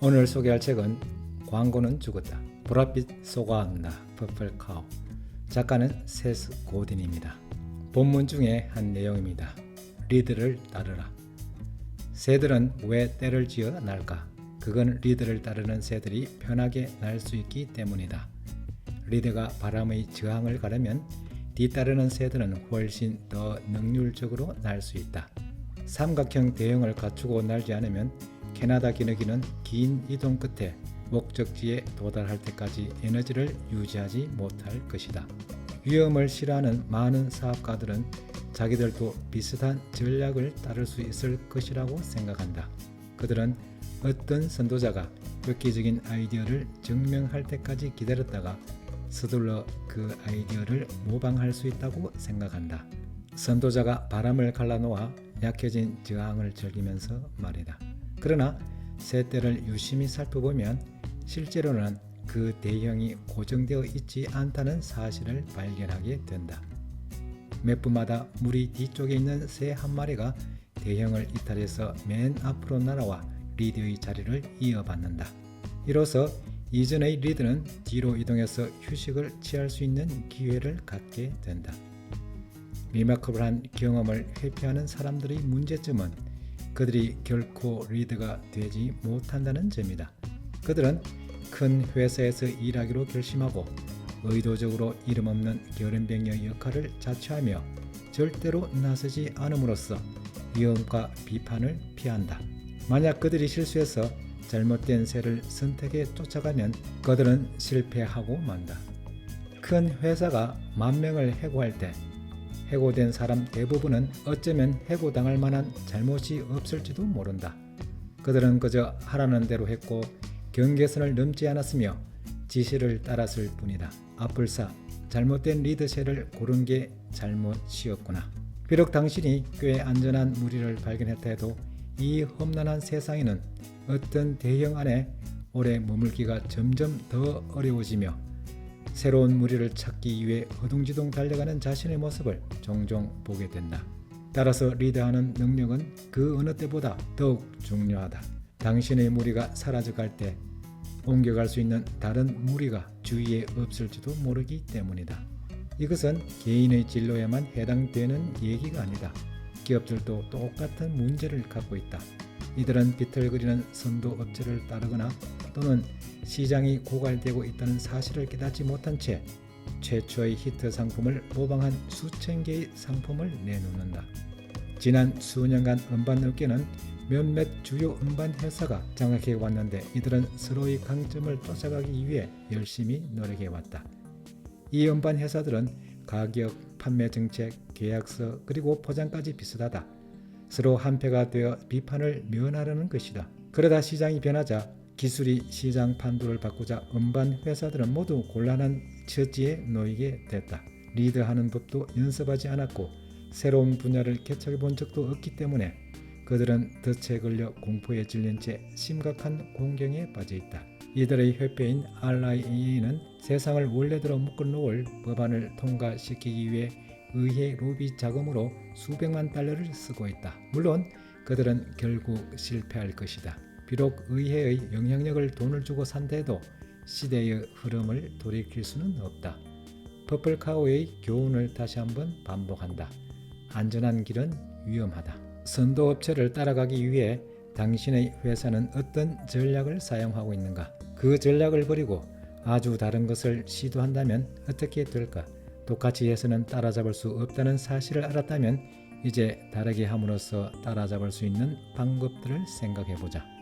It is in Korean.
오늘 소개할 책은 광고는 죽었다. 보랏빛 쏘가온다. 퍼플 카우. 작가는 세스 고딘입니다. 본문 중에 한 내용입니다. 리드를 따르라. 새들은 왜 때를 지어 날까? 그건 리드를 따르는 새들이 편하게 날 수 있기 때문이다. 리드가 바람의 저항을 가르면 뒤따르는 새들은 훨씬 더 능률적으로 날 수 있다. 삼각형 대형을 갖추고 날지 않으면 캐나다 기너기는 긴 이동 끝에 목적지에 도달할 때까지 에너지를 유지하지 못할 것이다. 위험을 싫어하는 많은 사업가들은 자기들도 비슷한 전략을 따를 수 있을 것이라고 생각한다. 그들은 어떤 선도자가 획기적인 아이디어를 증명할 때까지 기다렸다가 서둘러 그 아이디어를 모방할 수 있다고 생각한다. 선도자가 바람을 갈라놓아 약해진 저항을 즐기면서 말이다. 그러나 새떼를 유심히 살펴보면 실제로는 그 대형이 고정되어 있지 않다는 사실을 발견하게 된다. 몇 분마다 물이 뒤쪽에 있는 새 한 마리가 대형을 이탈해서 맨 앞으로 날아와 리드의 자리를 이어받는다. 이로써 이전의 리드는 뒤로 이동해서 휴식을 취할 수 있는 기회를 갖게 된다. 리마커블한 경험을 회피하는 사람들의 문제점은 그들이 결코 리드가 되지 못한다는 점이다. 그들은 큰 회사에서 일하기로 결심하고 의도적으로 이름 없는 결연병의 역할을 자처하며 절대로 나서지 않음으로써 위험과 비판을 피한다. 만약 그들이 실수해서 잘못된 새를 선택해 쫓아가면 그들은 실패하고 만다. 큰 회사가 만 명을 해고할 때 해고된 사람 대부분은 어쩌면 해고당할 만한 잘못이 없을지도 모른다. 그들은 그저 하라는 대로 했고 경계선을 넘지 않았으며 지시를 따랐을 뿐이다. 아플사 잘못된 리드셀을 고른 게 잘못이었구나. 비록 당신이 꽤 안전한 무리를 발견했다 해도 이 험난한 세상에는 어떤 대형 안에 오래 머물기가 점점 더 어려워지며 새로운 무리를 찾기 위해 허둥지둥 달려가는 자신의 모습을 종종 보게 된다. 따라서 리드하는 능력은 그 어느 때보다 더욱 중요하다. 당신의 무리가 사라져갈 때 옮겨갈 수 있는 다른 무리가 주위에 없을지도 모르기 때문이다. 이것은 개인의 진로에만 해당되는 얘기가 아니다. 기업들도 똑같은 문제를 갖고 있다. 이들은 비틀거리는 선도 업체를 따르거나 또는 시장이 고갈되고 있다는 사실을 깨닫지 못한 채 최초의 히트 상품을 모방한 수천 개의 상품을 내놓는다. 지난 수년간 음반 업계는 몇몇 주요 음반 회사가 장악해 왔는데 이들은 서로의 강점을 쫓아가기 위해 열심히 노력해 왔다. 이 음반 회사들은 가격, 판매 정책, 계약서 그리고 포장까지 비슷하다. 서로 한패가 되어 비판을 면하려는 것이다. 그러다 시장이 변하자 기술이 시장 판도를 바꾸자 음반 회사들은 모두 곤란한 처지에 놓이게 됐다. 리드하는 법도 연습하지 않았고 새로운 분야를 개척해 본 적도 없기 때문에 그들은 덫에 걸려 공포에 질린 채 심각한 공경에 빠져 있다. 이들의 협회인 RIA는 세상을 원래대로 묶어놓을 법안을 통과시키기 위해 의회 로비 자금으로 수백만 달러를 쓰고 있다. 물론 그들은 결국 실패할 것이다. 비록 의회의 영향력을 돈을 주고 산다 해도 시대의 흐름을 돌이킬 수는 없다. 퍼플카우의 교훈을 다시 한번 반복한다. 안전한 길은 위험하다. 선도업체를 따라가기 위해 당신의 회사는 어떤 전략을 사용하고 있는가? 그 전략을 버리고 아주 다른 것을 시도한다면 어떻게 될까? 똑같이 해서는 따라잡을 수 없다는 사실을 알았다면 이제 다르게 함으로써 따라잡을 수 있는 방법들을 생각해 보자.